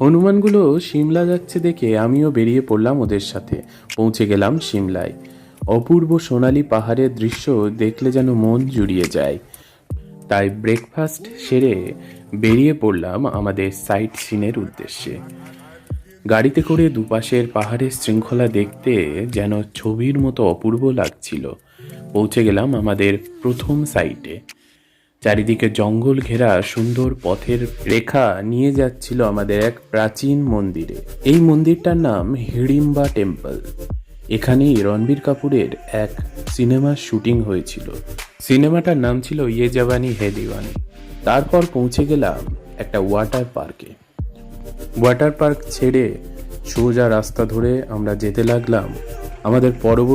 হনুমানগুলো সিমলা যাচ্ছে দেখে আমিও বেরিয়ে পড়লাম ওদের সাথে। পৌঁছে গেলাম সিমলায় অপূর্ব সোনালি পাহাড়ের দৃশ্য দেখলে যেন মন জুড়িয়ে যায়। তাই ব্রেকফাস্ট সেরে বেরিয়ে পড়লাম আমাদের সাইট সিনের উদ্দেশ্যে। গাড়িতে করে দুপাশের পাহাড়ের শৃঙ্খলা দেখতে যেন ছবির মতো অপূর্ব লাগছিল। পৌঁছে গেলাম আমাদের প্রথম সাইটে চারিদিকে জঙ্গল ঘেরা সুন্দর পথের রেখা নিয়ে যাচ্ছিল আমাদের এক প্রাচীন মন্দিরে। এই মন্দিরটার নাম হিড়িম্বা টেম্পল। এখানেই রণবীর কাপুরের এক সিনেমার শুটিং হয়েছিল। সিনেমাটার নাম ছিল ইয়ে জাবানি হে দিওয়ানি। তারপর পৌঁছে গেলাম একটা ওয়াটার পার্কে। ওয়াটার পার্ক ছেড়ে সোজা রাস্তা ধরে আমরা যেতে লাগলাম আমাদের পরবর্তী